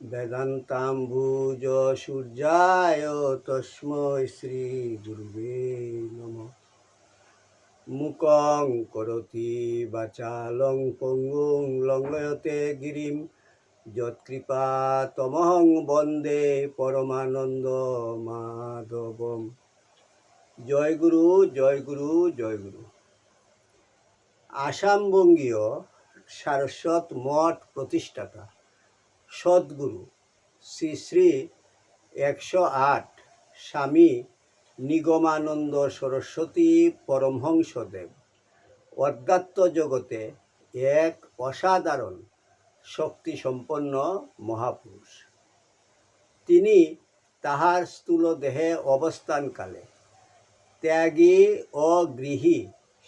বেদান্তাম্বুজ সূর্যায় তস্মৈ শ্রী গুরুবে নম। মুকং করতি বাচালং পঙ্গুং লঙ্গয়তে গিরিম। যৎকৃপা তমহং বন্দে পরমানন্দ মাধবম। জয় গুরু জয় গুরু জয় গুরু। আসামবঙ্গীয় সারস্বত মঠ প্রতিষ্ঠাতা। সদ্গুরু। শ্রী শ্রী একশো আট স্বামী নিগমানন্দ সরস্বতী পরমহংসদেব। অধ্যাত্ম জগতে এক অসাধারণ শক্তিসম্পন্ন মহাপুরুষ। তিনি তাহার স্থূল দেহে অবস্থানকালে ত্যাগী ও গৃহী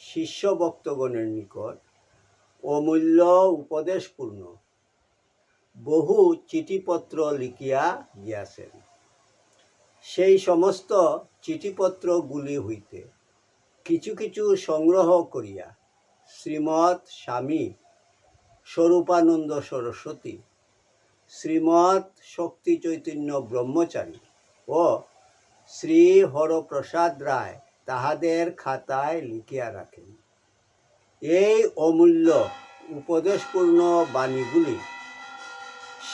শিষ্য ভক্তগণের নিকট অমূল্য উপদেশপূর্ণ বহু চিঠিপত্র লিখিয়া গিয়াছেন। সেই সমস্ত চিঠিপত্রগুলি হইতে কিছু কিছু সংগ্রহ করিয়া শ্রীমৎ স্বামী স্বরূপানন্দ সরস্বতী, শ্রীমৎ শক্তি চৈতন্য ব্রহ্মচারী ও শ্রী হরপ্রসাদ রায় তাহাদের খাতায় লিখিয়া রাখেন। এই অমূল্য উপদেশপূর্ণ বাণীগুলি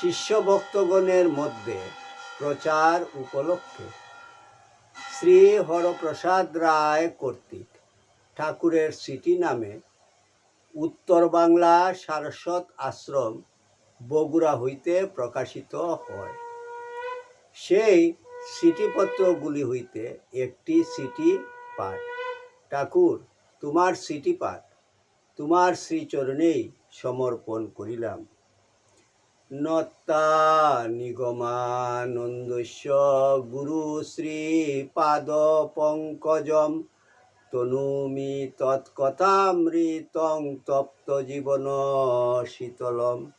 শিষ্য ভক্তগণের মধ্যে প্রচার উপলক্ষে শ্রী হরপ্রসাদ রায় কর্তৃক ঠাকুরের স্মৃতি নামে উত্তর বাংলা সারস্বত আশ্রম বগুড়া হইতে প্রকাশিত হয়। সেই স্মৃতিপত্রগুলি হইতে একটি স্মৃতি পাঠ। ঠাকুর, তোমার স্মৃতি পাঠ, তোমার শ্রীচরণেই সমর্পণ করিলাম। নত্তা নিগমানন্দস্য গুরু শ্রী পাদ পঙ্কজম। তনুমি তৎকথামৃতং তপ্ত জীবন শীতলম।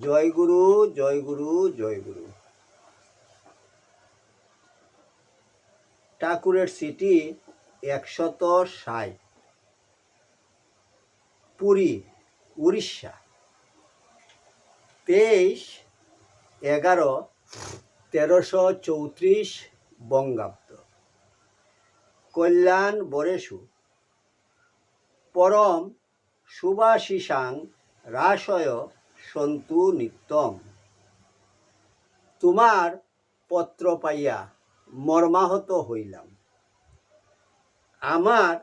জয় গুরু জয় গুরু জয় গুরু। ঠাকুরের সিটি একশত ষাট। পুরী, উড়িষ্যা। তেইশ, এগারো, তেরোশো চৌত্রিশ বঙ্গাব্দ। কল্যাণ বরেশু পরম সুভাশিসাং রাসয় সন্তু নিত্যম। তোমার পত্র পাইয়া মর্মাহত হইলাম। আমার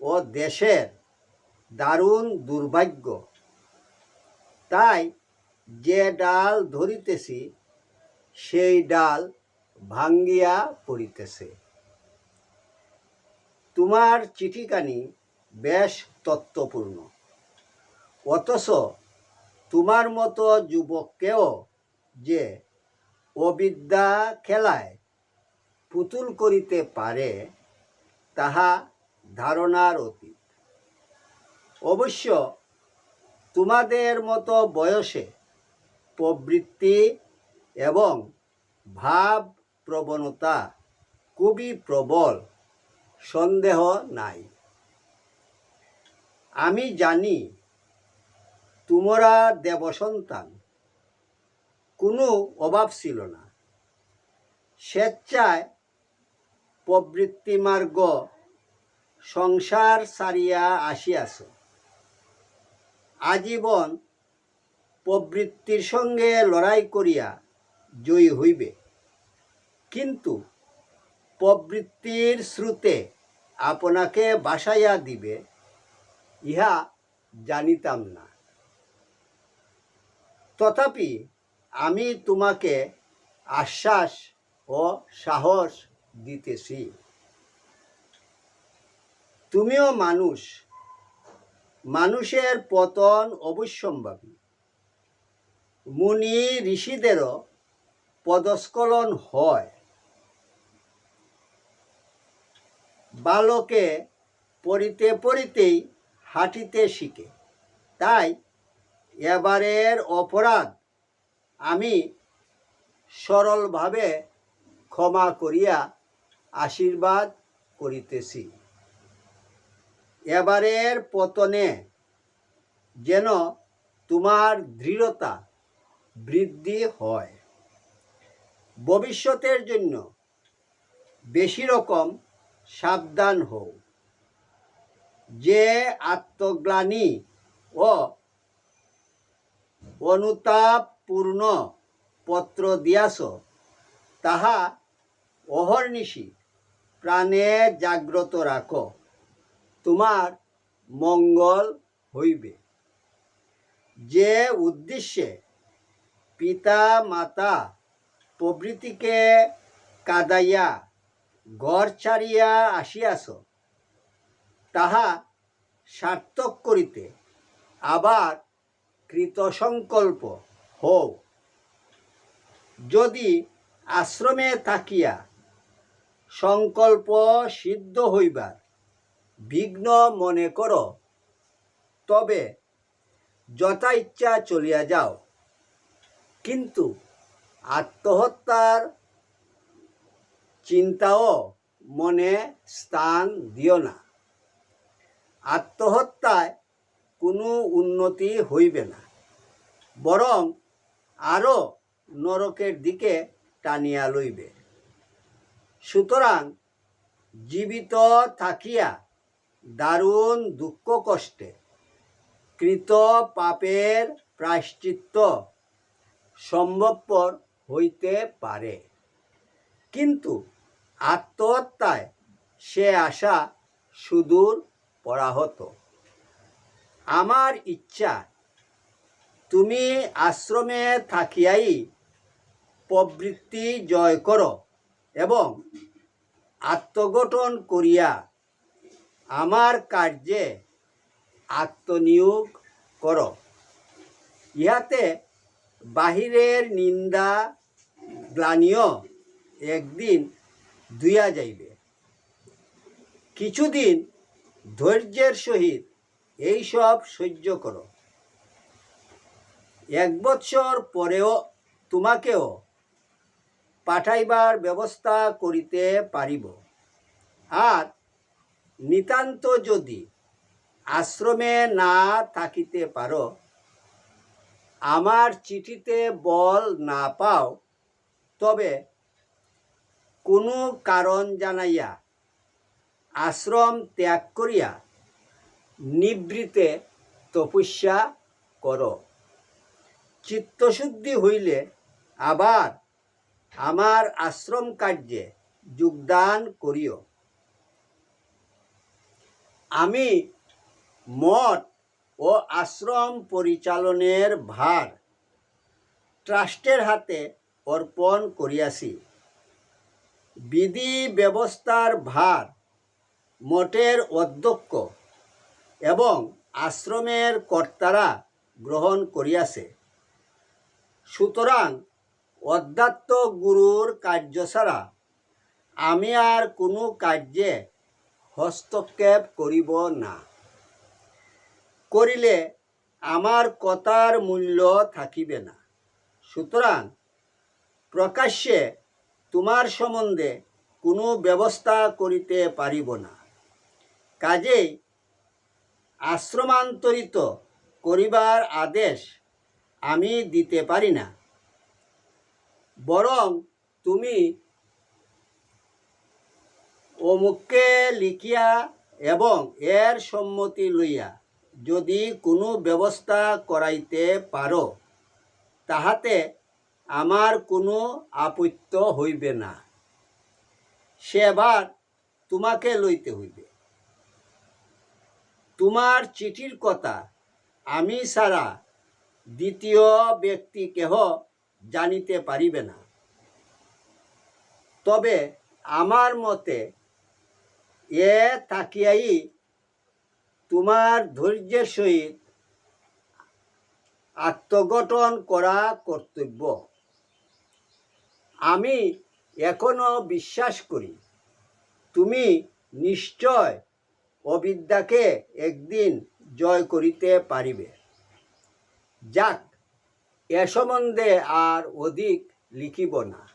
ও দেশের দারুণ দুর্ভাগ্য। তাই যে ডাল ধরিতেছি, সেই ডাল ভাঙ্গিয়া পড়িতেছে। তোমার চিঠিখানি বেশ তত্ত্বপূর্ণ। অথচ তোমার মতো যুবককেও যে অবিদ্যা খেলায় পুতুল করিতে পারে, তাহা ধারণার অতীত। অবশ্য তোমাদের মতো বয়সে প্রবৃত্তি এবং ভাব প্রবণতা খুবই প্রবল। সন্দেহ নাই। আমি জানি তোমরা দেবসন্তান। কোনো অভাব ছিল না। স্বেচ্ছায় প্রবৃত্তি মার্গ সংসার সারিয়া আসিয়াছ। আজীবন প্রবৃত্তির সঙ্গে লড়াই করিয়া জয়ী হইবে। কিন্তু প্রবৃত্তির স্রোতে আপনাকে বাসাইয়া দিবে, ইহা জানিতাম না। তথাপি আমি তোমাকে আশ্বাস ও সাহস দিতেছি। তুমিও মানুষ, মানুষের পতন অবশ্যম্ভাবী। মুনি ঋষিদেরও পদস্খলন হয়। বালকে পড়িতে পড়িতেই হাঁটিতে শিখে। তাই এবারের অপরাধ আমি সরলভাবে ক্ষমা করিয়া আশীর্বাদ করিতেছি। এবারের পতনে যেন তোমার দৃঢ়তা বৃদ্ধি হয়। ভবিষ্যতের জন্য বেশি রকম সাবধান হও। যে আত্মগ্লানি ও অনুতাপপূর্ণ পত্র দিয়াছ, তাহা অহর্নিশি প্রাণে জাগ্রত রাখো। তোমার মঙ্গল হইবে। যে উদ্দেশ্যে পিতা, মাতা, প্রভৃতিকে কাদাইয়া ঘর ছাড়িয়া আসিয়াছ, তাহা সার্থক করিতে আবার কৃতসংকল্প হও। যদি আশ্রমে থাকিয়া সংকল্প সিদ্ধ হইবার বিঘ্ন মনে করো, তবে যথা ইচ্ছা চলিয়া যাও। কিন্তু আত্মহত্যার চিন্তাও মনে স্থান দিও না। আত্মহত্যায় কোনো উন্নতি হইবে না। বরং আরও নরকের দিকে টানিয়া লইবে। সুতরাং জীবিত থাকিয়া দারুণ দুঃখ কষ্টে কৃত পাপের প্রায়শ্চিত্ত সম্ভবপর হইতে পারে। কিন্তু আত্মহত্যায় সে আশা সুদূর পরাহত। আমার ইচ্ছা, তুমি আশ্রমে থাকিয়াই প্রবৃত্তি জয় করো এবং আত্মগঠন করিয়া আমার কার্যে আত্মনিয়োগ করো। ইহাতে বাহিরের নিন্দা গ্লানিও একদিন দুইয়া যাইবে। কিছুদিন ধৈর্যের সহিত এইসব সহ্য করো। এক বৎসর পরেও তোমাকেও পাঠাইবার ব্যবস্থা করিতে পারিব। আর নিতান্ত যদি আশ্রমে না থাকিতে পারো আমার চিঠিতে বল না পাও, তবে কোনো কারণ জানাইয়া, আশ্রম ত্যাগ করিয়া নিবৃতে তপস্যা করো। চিত্তশুদ্ধি হইলে আবার আমার আশ্রম কার্যে যোগদান করিও। আমি মঠ ও আশ্রম পরিচালনের ভার ট্রাস্টের হাতে অর্পণ করিয়াছি। বিধি ব্যবস্থার ভার মঠের অধ্যক্ষ এবং আশ্রমের কর্তারা গ্রহণ করিয়াছে। সুতরাং অধ্যাত্ম গুরুর কার্য ছাড়া আমি আর কোনো কার্যে হস্তক্ষেপ করিব না। করিলে আমার কথার মূল্য থাকিবে না। সুতরাং প্রকাশ্যে তোমার সম্বন্ধে কোনো ব্যবস্থা করিতে পারিব না। কাজেই আশ্রমান্তরিত করিবার আদেশ আমি দিতে পারি না। বরং তুমি অমুককে লিখিয়া এবং এর সম্মতি লইয়া যদি কোনো ব্যবস্থা করাইতে পারো, তাহাতে আমার কোনো আপত্য হইবে না। সে সেবার তোমাকে লইতে হইবে। তোমার চিঠির কথা আমি ছাড়া দ্বিতীয় ব্যক্তি কেহ জানিতে পারিবে না। তবে আমার মতে এ তাকিয়াই তোমার ধৈর্যের সহিত আত্মগঠন করা কর্তব্য। আমি এখনও বিশ্বাস করি, তুমি নিশ্চয় অবিদ্যাকে একদিন জয় করিতে পারিবে। যাক, এ সম্বন্ধে আর অধিক লিখিব না।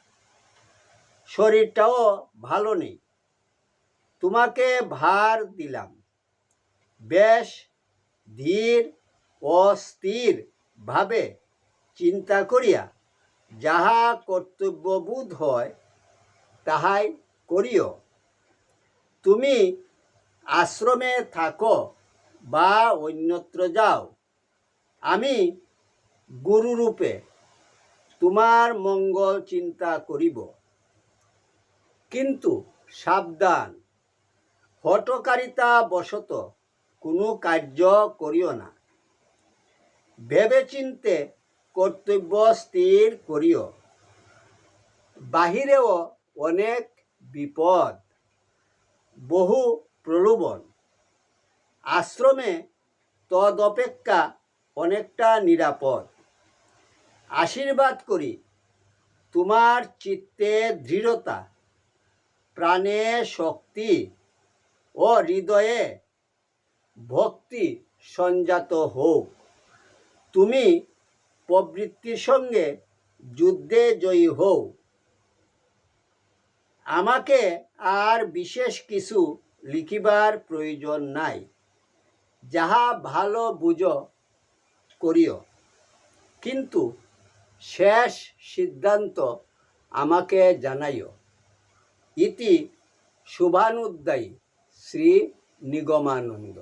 শরীরটাও ভালো নেই। তোমাকে ভার দিলাম। বেশ ধীর ও স্থির ভাবে চিন্তা করিয়া যাহা কর্তব্যবোধ হয় তাহাই করিও। তুমি আশ্রমে থাকো বা অন্যত্র যাও। আমি গুরুরূপে তোমার মঙ্গল চিন্তা করিব। কিন্তু সাবধান হটকারিতা বশত কোনো কার্য করিও না। ভেবে চিনতে কর্তব্য স্থির করিও। বাহিরেও অনেক বিপদ, বহু প্রলোভন। আশ্রমে তদপেক্ষা অনেকটা নিরাপদ। আশীর্বাদ করি, তোমার চিত্তে দৃঢ়তা, প্রাণে শক্তি ও হৃদয়ে ভক্তি সঞ্জাত হোক। তুমি প্রবৃত্তির সঙ্গে যুদ্ধে জয়ী হও। আমাকে আর বিশেষ কিছু লিখিবার প্রয়োজন নাই। যাহা ভালো বুঝো, করিও। কিন্তু শেষ সিদ্ধান্ত আমাকে জানাইও। ইতি শুভানুদ্দায়ী শ্রী নিগমানন্দ।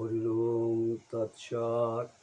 হরি ওম তৎসৎ।